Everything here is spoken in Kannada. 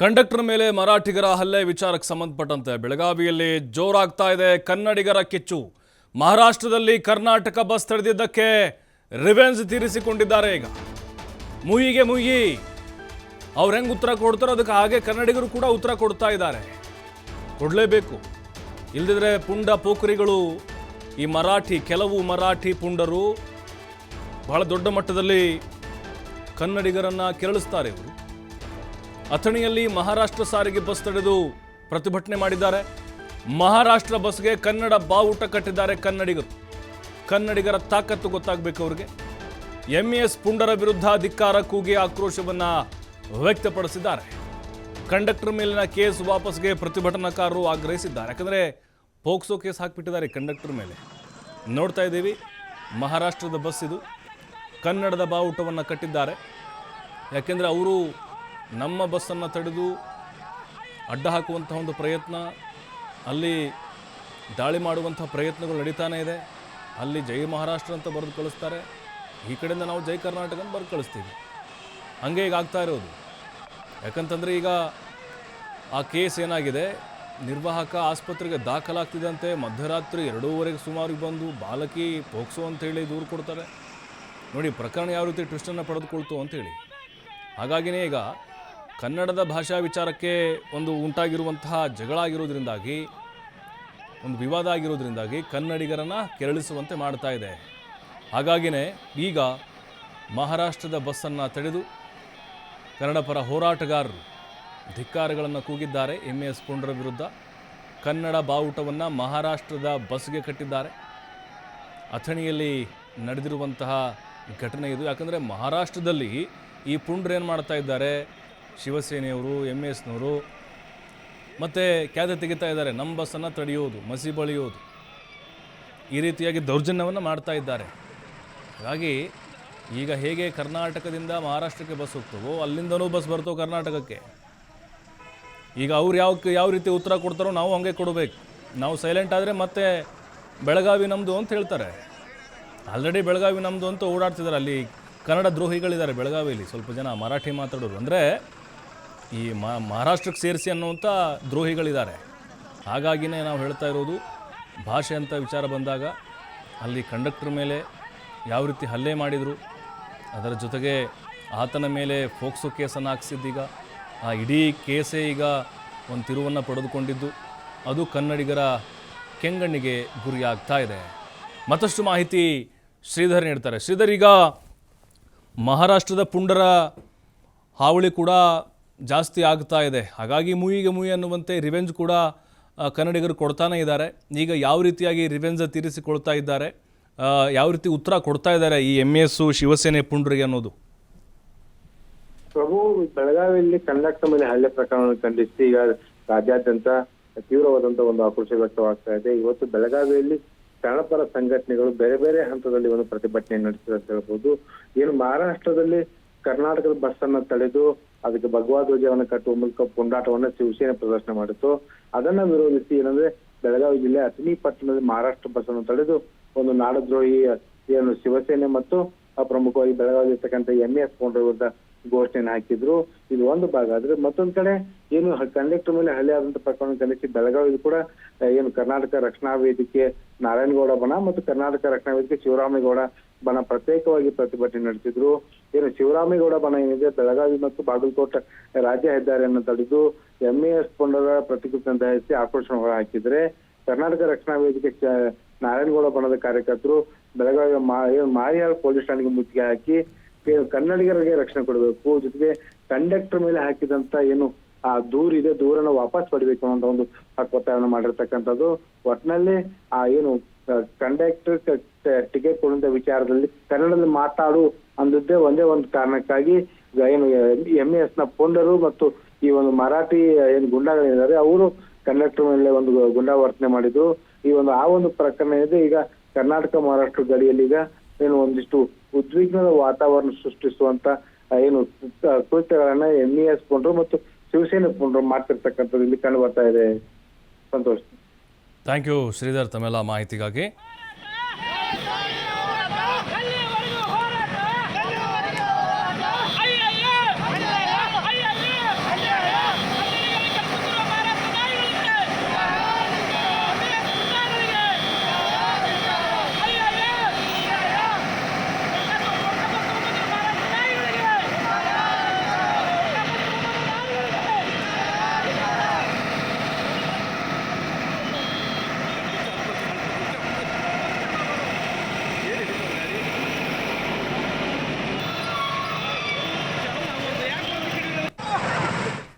ಕಂಡಕ್ಟರ್ ಮೇಲೆ ಮರಾಠಿಗರ ಹಲ್ಲೆ ವಿಚಾರಕ್ಕೆ ಸಂಬಂಧಪಟ್ಟಂತೆ ಬೆಳಗಾವಿಯಲ್ಲಿ ಜೋರಾಗ್ತಾ ಇದೆ ಕನ್ನಡಿಗರ ಕಿಚ್ಚು. ಮಹಾರಾಷ್ಟ್ರದಲ್ಲಿ ಕರ್ನಾಟಕ ಬಸ್ ತಡೆದಿದ್ದಕ್ಕೆ ರಿವೆಂಜ್ ತೀರಿಸಿಕೊಂಡಿದ್ದಾರೆ ಈಗ. ಮುಯಿಗೆ ಮುಯಿ ಅವ್ರು ಹೆಂಗೆ ಉತ್ತರ ಕೊಡ್ತಾರೋ ಅದಕ್ಕೆ ಹಾಗೆ ಕನ್ನಡಿಗರು ಕೂಡ ಉತ್ತರ ಕೊಡ್ತಾ ಇದ್ದಾರೆ. ಕೊಡಲೇಬೇಕು. ಇಲ್ಲದಿದ್ರೆ ಪುಂಡ ಪೋಖರಿಗಳು ಈ ಮರಾಠಿ, ಕೆಲವು ಮರಾಠಿ ಪುಂಡರು ಬಹಳ ದೊಡ್ಡ ಮಟ್ಟದಲ್ಲಿ ಕನ್ನಡಿಗರನ್ನ ಕೆರಳಿಸ್ತಾರೆ ಇವರು. ಅಥಣಿಯಲ್ಲಿ ಮಹಾರಾಷ್ಟ್ರ ಸಾರಿಗೆ ಬಸ್ ತಡೆದು ಪ್ರತಿಭಟನೆ ಮಾಡಿದ್ದಾರೆ. ಮಹಾರಾಷ್ಟ್ರ ಬಸ್ಗೆ ಕನ್ನಡ ಬಾವುಟ ಕಟ್ಟಿದ್ದಾರೆ ಕನ್ನಡಿಗರು. ಕನ್ನಡಿಗರ ತಾಕತ್ತು ಗೊತ್ತಾಗಬೇಕು ಅವ್ರಿಗೆ. ಎಂಇಎಸ್ ಪುಂಡರ ವಿರುದ್ಧ ಧಿಕ್ಕಾರ ಕೂಗಿ ಆಕ್ರೋಶವನ್ನು ವ್ಯಕ್ತಪಡಿಸಿದ್ದಾರೆ. ಕಂಡಕ್ಟರ್ ಮೇಲಿನ ಕೇಸ್ ವಾಪಸ್ಗೆ ಪ್ರತಿಭಟನಾಕಾರರು ಆಗ್ರಹಿಸಿದ್ದಾರೆ. ಯಾಕಂದರೆ ಪೋಕ್ಸೋ ಕೇಸ್ ಹಾಕಿಬಿಟ್ಟಿದ್ದಾರೆ ಕಂಡಕ್ಟರ್ ಮೇಲೆ. ನೋಡ್ತಾ ಇದ್ದೀವಿ. ಮಹಾರಾಷ್ಟ್ರದ ಬಸ್ ಇದು. ಕನ್ನಡದ ಬಾವುಟವನ್ನು ಕಟ್ಟಿದ್ದಾರೆ. ಯಾಕೆಂದರೆ ಅವರು ನಮ್ಮ ಬಸ್ಸನ್ನು ತಡೆದು ಅಡ್ಡ ಹಾಕುವಂತಹ ಒಂದು ಪ್ರಯತ್ನ, ಅಲ್ಲಿ ದಾಳಿ ಮಾಡುವಂಥ ಪ್ರಯತ್ನಗಳು ನಡೀತಾನೆ ಇದೆ. ಅಲ್ಲಿ ಜೈ ಮಹಾರಾಷ್ಟ್ರ ಅಂತ ಬರೆದು ಕಳಿಸ್ತಾರೆ. ಈ ಕಡೆಯಿಂದ ನಾವು ಜೈ ಕರ್ನಾಟಕ ಅಂತ ಬರೆದು ಕಳಿಸ್ತೀವಿ. ಹಂಗೆ ಈಗ ಆಗ್ತಾ ಇರೋದು. ಯಾಕಂತಂದರೆ ಈಗ ಆ ಕೇಸ್ ಏನಾಗಿದೆ? ನಿರ್ವಾಹಕ ಆಸ್ಪತ್ರೆಗೆ ದಾಖಲಾಗ್ತಿದ್ದಂತೆ ಮಧ್ಯರಾತ್ರಿ ಎರಡೂವರೆಗೆ ಸುಮಾರಿಗೆ ಬಂದು ಬಾಲಕಿ ಪೋಕ್ಸೋ ಅಂತೇಳಿ ದೂರು ಕೊಡ್ತಾರೆ. ನೋಡಿ, ಪ್ರಕರಣ ಯಾವ ರೀತಿ ಟ್ವಿಸ್ಟನ್ನು ಪಡೆದುಕೊಳ್ತು ಅಂತೇಳಿ ಹಾಗಾಗಿನೇ ಈಗ ಕನ್ನಡದ ಭಾಷಾ ವಿಚಾರಕ್ಕೆ ಒಂದು ಉಂಟಾಗಿರುವಂತಹ ಜಗಳ ಆಗಿರೋದ್ರಿಂದಾಗಿ ಒಂದು ವಿವಾದ ಆಗಿರೋದ್ರಿಂದಾಗಿ ಕನ್ನಡಿಗರನ್ನು ಕೆರಳಿಸುವಂತೆ ಮಾಡ್ತಾ ಇದೆ. ಹಾಗಾಗಿನೇ ಈಗ ಮಹಾರಾಷ್ಟ್ರದ ಬಸ್ಸನ್ನು ತಡೆದು ಕನ್ನಡ ಪರ ಹೋರಾಟಗಾರರು ಧಿಕ್ಕಾರಗಳನ್ನು ಕೂಗಿದ್ದಾರೆ. ಎಂ ಎಸ್ ಪುಂಡ್ರ ವಿರುದ್ಧ ಕನ್ನಡ ಬಾವುಟವನ್ನು ಮಹಾರಾಷ್ಟ್ರದ ಬಸ್ಗೆ ಕಟ್ಟಿದ್ದಾರೆ. ಅಥಣಿಯಲ್ಲಿ ನಡೆದಿರುವಂತಹ ಘಟನೆ ಇದು. ಯಾಕಂದರೆ ಮಹಾರಾಷ್ಟ್ರದಲ್ಲಿ ಈ ಪುಂಡ್ರ ಏನು ಮಾಡ್ತಾ ಇದ್ದಾರೆ? ಶಿವಸೇನೆಯವರು ಎಂ ಎಸ್ನವರು ಮತ್ತು ಕ್ಯಾದೆ ತೆಗಿತಾ ಇದ್ದಾರೆ. ನಮ್ಮ ಬಸ್ಸನ್ನು ತಡೆಯೋದು ಮಸಿ ಬಳಿಯೋದು ಈ ರೀತಿಯಾಗಿ ದೌರ್ಜನ್ಯವನ್ನು ಮಾಡ್ತಾ ಇದ್ದಾರೆ. ಹಾಗಾಗಿ ಈಗ ಹೇಗೆ ಕರ್ನಾಟಕದಿಂದ ಮಹಾರಾಷ್ಟ್ರಕ್ಕೆ ಬಸ್ ಹೋಗ್ತವೋ, ಅಲ್ಲಿಂದನೂ ಬಸ್ ಬರ್ತವೆ ಕರ್ನಾಟಕಕ್ಕೆ. ಈಗ ಅವ್ರು ಯಾವ ಯಾವ ರೀತಿ ಉತ್ತರ ಕೊಡ್ತಾರೋ ನಾವು ಹಂಗೆ ಕೊಡಬೇಕು. ನಾವು ಸೈಲೆಂಟ್ ಆದರೆ ಮತ್ತೆ ಬೆಳಗಾವಿ ನಮ್ಮದು ಅಂತ ಹೇಳ್ತಾರೆ. ಆಲ್ರೆಡಿ ಬೆಳಗಾವಿ ನಮ್ಮದು ಅಂತ ಓಡಾಡ್ತಿದ್ದಾರೆ. ಅಲ್ಲಿ ಕನ್ನಡ ದ್ರೋಹಿಗಳಿದ್ದಾರೆ ಬೆಳಗಾವಿಯಲ್ಲಿ. ಸ್ವಲ್ಪ ಜನ ಮರಾಠಿ ಮಾತಾಡೋರು. ಅಂದರೆ ಈ ಮ- ಮಹಾರಾಷ್ಟ್ರಕ್ಕೆ ಸೇರಿಸಿ ಅನ್ನುವಂಥ ದ್ರೋಹಿಗಳಿದ್ದಾರೆ. ಹಾಗಾಗಿನೇ ನಾವು ಹೇಳ್ತಾ ಇರೋದು, ಭಾಷೆ ಅಂತ ವಿಚಾರ ಬಂದಾಗ ಅಲ್ಲಿ ಕಂಡಕ್ಟರ್ ಮೇಲೆ ಯಾವ ರೀತಿ ಹಲ್ಲೆ ಮಾಡಿದರು, ಅದರ ಜೊತೆಗೆ ಆತನ ಮೇಲೆ ಫೋಕ್ಸೋ ಕೇಸನ್ನು ಹಾಕಿಸಿದ್ದೀಗ, ಆ ಇಡೀ ಕೇಸೇ ಈಗ ಒಂದು ತಿರುವನ್ನು ಪಡೆದುಕೊಂಡಿದ್ದು, ಅದು ಕನ್ನಡಿಗರ ಕೆಂಗಣ್ಣಿಗೆ ಗುರಿಯಾಗ್ತಾ ಇದೆ. ಮತ್ತಷ್ಟು ಮಾಹಿತಿ ಶ್ರೀಧರ್ ನೀಡ್ತಾರೆ. ಶ್ರೀಧರ್, ಈಗ ಮಹಾರಾಷ್ಟ್ರದ ಪುಂಡರ ಹಾವಳಿ ಕೂಡ ಜಾಸ್ತಿ ಆಗ್ತಾ ಇದೆ. ಹಾಗಾಗಿ ಮೂವಿಗೆ ಮೂವಿ ಅನ್ನುವಂತೆ ರಿವೆಂಜ್ ಕೂಡ ಕನ್ನಡಿಗರು ಕೊಡ್ತಾನೆ ಇದ್ದಾರೆ. ಈಗ ಯಾವ ರೀತಿಯಾಗಿ ರಿವೆಂಜ್ ತೀರಿಸಿಕೊಳ್ತಾ ಇದ್ದಾರೆ? ಯಾವ ರೀತಿ ಉತ್ತರ ಕೊಡ್ತಾ ಇದ್ದಾರೆ ಈ ಎಂ ಎಸ್ ಶಿವಸೇನೆ ಪುಂಡ್ರಿಗೆ ಅನ್ನೋದು? ಪ್ರಭು, ಬೆಳಗಾವಿಯಲ್ಲಿ ಕನ್ನಡ ಮೇಲೆ ಹಲ್ಲೆ ಪ್ರಕರಣವನ್ನು ಖಂಡಿಸಿ, ಈಗ ರಾಜ್ಯಾದ್ಯಂತ ತೀವ್ರವಾದಂತ ಒಂದು ಆಕ್ರೋಶ ವ್ಯಕ್ತವಾಗ್ತಾ ಇದೆ. ಇವತ್ತು ಬೆಳಗಾವಿಯಲ್ಲಿ ಕನ್ನಡಪರ ಸಂಘಟನೆಗಳು ಬೇರೆ ಬೇರೆ ಹಂತದಲ್ಲಿ ಒಂದು ಪ್ರತಿಭಟನೆ ನಡೆಸಿದೆ ಅಂತ ಹೇಳ್ಬೋದು. ಏನು ಮಹಾರಾಷ್ಟ್ರದಲ್ಲಿ ಕರ್ನಾಟಕದ ಬಸ್ ಅನ್ನ ತಡೆದು ಅದಕ್ಕೆ ಭಗವಾ ಧ್ವಜವನ್ನು ಕಟ್ಟುವ ಮೂಲಕ ಪುಂಡಾಟವನ್ನ ಶಿವಸೇನೆ ಪ್ರದರ್ಶನ ಮಾಡಿತ್ತು. ಅದನ್ನ ವಿರೋಧಿಸಿ ಏನಂದ್ರೆ ಬೆಳಗಾವಿ ಜಿಲ್ಲೆ ಅಥಣಿ ಪಟ್ಟಣದಲ್ಲಿ ಮಹಾರಾಷ್ಟ್ರ ಬಸ್ ಅನ್ನು ತಡೆದು ಒಂದು ನಾಡದ್ರೋಹಿ ಏನು ಶಿವಸೇನೆ ಮತ್ತು ಪ್ರಮುಖವಾಗಿ ಬೆಳಗಾವಿ ಇರ್ತಕ್ಕಂಥ ಎಂ ಎಸ್ ವಿರುದ್ಧ ಘೋಷಣೆಯನ್ನು ಹಾಕಿದ್ರು. ಇದು ಒಂದು ಭಾಗ. ಆದ್ರೆ ಮತ್ತೊಂದ್ ಕಡೆ ಏನು ಕಂಡಕ್ಟರ್ ಮೇಲೆ ಹಲ್ಲೆ ಆದಂತ ಪ್ರಕರಣ ಖಂಡಿಸಿ ಬೆಳಗಾವಿ ಕೂಡ, ಏನು ಕರ್ನಾಟಕ ರಕ್ಷಣಾ ವೇದಿಕೆ ನಾರಾಯಣಗೌಡ ಬಣ ಮತ್ತು ಕರ್ನಾಟಕ ರಕ್ಷಣಾ ವೇದಿಕೆ ಶಿವರಾಮೇಗೌಡ ಬಣ ಪ್ರತ್ಯೇಕವಾಗಿ ಪ್ರತಿಭಟನೆ ನಡೆಸಿದ್ರು. ಏನು ಶಿವರಾಮೇಗೌಡ ಬಣ ಏನಿದೆ, ಬೆಳಗಾವಿ ಮತ್ತು ಬಾಗಲಕೋಟೆ ರಾಜ್ಯ ಹೆದ್ದಾರಿಯನ್ನು ತಡೆದು ಎಂಎಎಸ್ ಪೊಂಡರ ಪ್ರತಿಭಟನೆ ದಯಿಸಿ ಆಕ್ರೋಶ ಹಾಕಿದ್ರೆ ಕರ್ನಾಟಕ ರಕ್ಷಣಾ ವೇದಿಕೆ ನಾರಾಯಣಗೌಡ ಬಣದ ಕಾರ್ಯಕರ್ತರು ಬೆಳಗಾವಿ ಮಾರಿಯಾಳ್ ಪೊಲೀಸ್ ಠಾಣೆಗೆ ಮುತ್ತಿಗೆ ಹಾಕಿ ಕನ್ನಡಿಗರಿಗೆ ರಕ್ಷಣೆ ಕೊಡಬೇಕು. ಜೊತೆಗೆ ಕಂಡಕ್ಟರ್ ಮೇಲೆ ಹಾಕಿದಂತ ಏನು ಆ ದೂರ ಇದೆ, ದೂರನ್ನ ವಾಪಸ್ ಪಡಿಬೇಕು ಅನ್ನೋ ಒಂದು ಒತ್ತಾಯವನ್ನು ಮಾಡಿರ್ತಕ್ಕಂಥದ್ದು. ಒಟ್ನಲ್ಲಿ ಆ ಏನು ಕಂಡಕ್ಟರ್ ಟಿಕೆಟ್ ಕೊಡುವಂತ ವಿಚಾರದಲ್ಲಿ ಕನ್ನಡದಲ್ಲಿ ಮಾತಾಡು ಅಂದದ್ದೇ ಒಂದೇ ಒಂದು ಕಾರಣಕ್ಕಾಗಿ ಏನು ಎಂ ಎಸ್ನ ಪೊಂಡರು ಮತ್ತು ಈ ಒಂದು ಮರಾಠಿ, ಏನು ಗುಂಡಾಗಳಿದ್ದಾರೆ ಅವರು ಕಂಡಕ್ಟರ್ ಮೇಲೆ ಒಂದು ಗುಂಡಾವರ್ತನೆ ಮಾಡಿದ್ರು. ಈ ಒಂದು, ಆ ಒಂದು ಪ್ರಕರಣ ಇದೆ. ಈಗ ಕರ್ನಾಟಕ, ಮಹಾರಾಷ್ಟ್ರ ಗಡಿಯಲ್ಲಿ ಈಗ ಏನು ಒಂದಿಷ್ಟು ಉದ್ವಿಗ್ನದ ವಾತಾವರಣ ಸೃಷ್ಟಿಸುವಂತ ಏನು ಕೃತ್ಯ- ಕೃತ್ಯಗಳನ್ನ ಎಂ ಇ ಎಸ್ ಪುಂಡ್ರು ಮತ್ತು ಶಿವಸೇನೆ ಪುಂಡ್ರು ಮಾಡ್ತಿರ್ತಕ್ಕಂಥದ್ದು ಇಲ್ಲಿ ಕಂಡು ಬರ್ತಾ ಇದೆ. ಸಂತೋಷ್. ಥ್ಯಾಂಕ್ ಯು ಶ್ರೀಧರ್ ತಮ್ಮೆಲ್ಲ ಮಾಹಿತಿಗಾಗಿ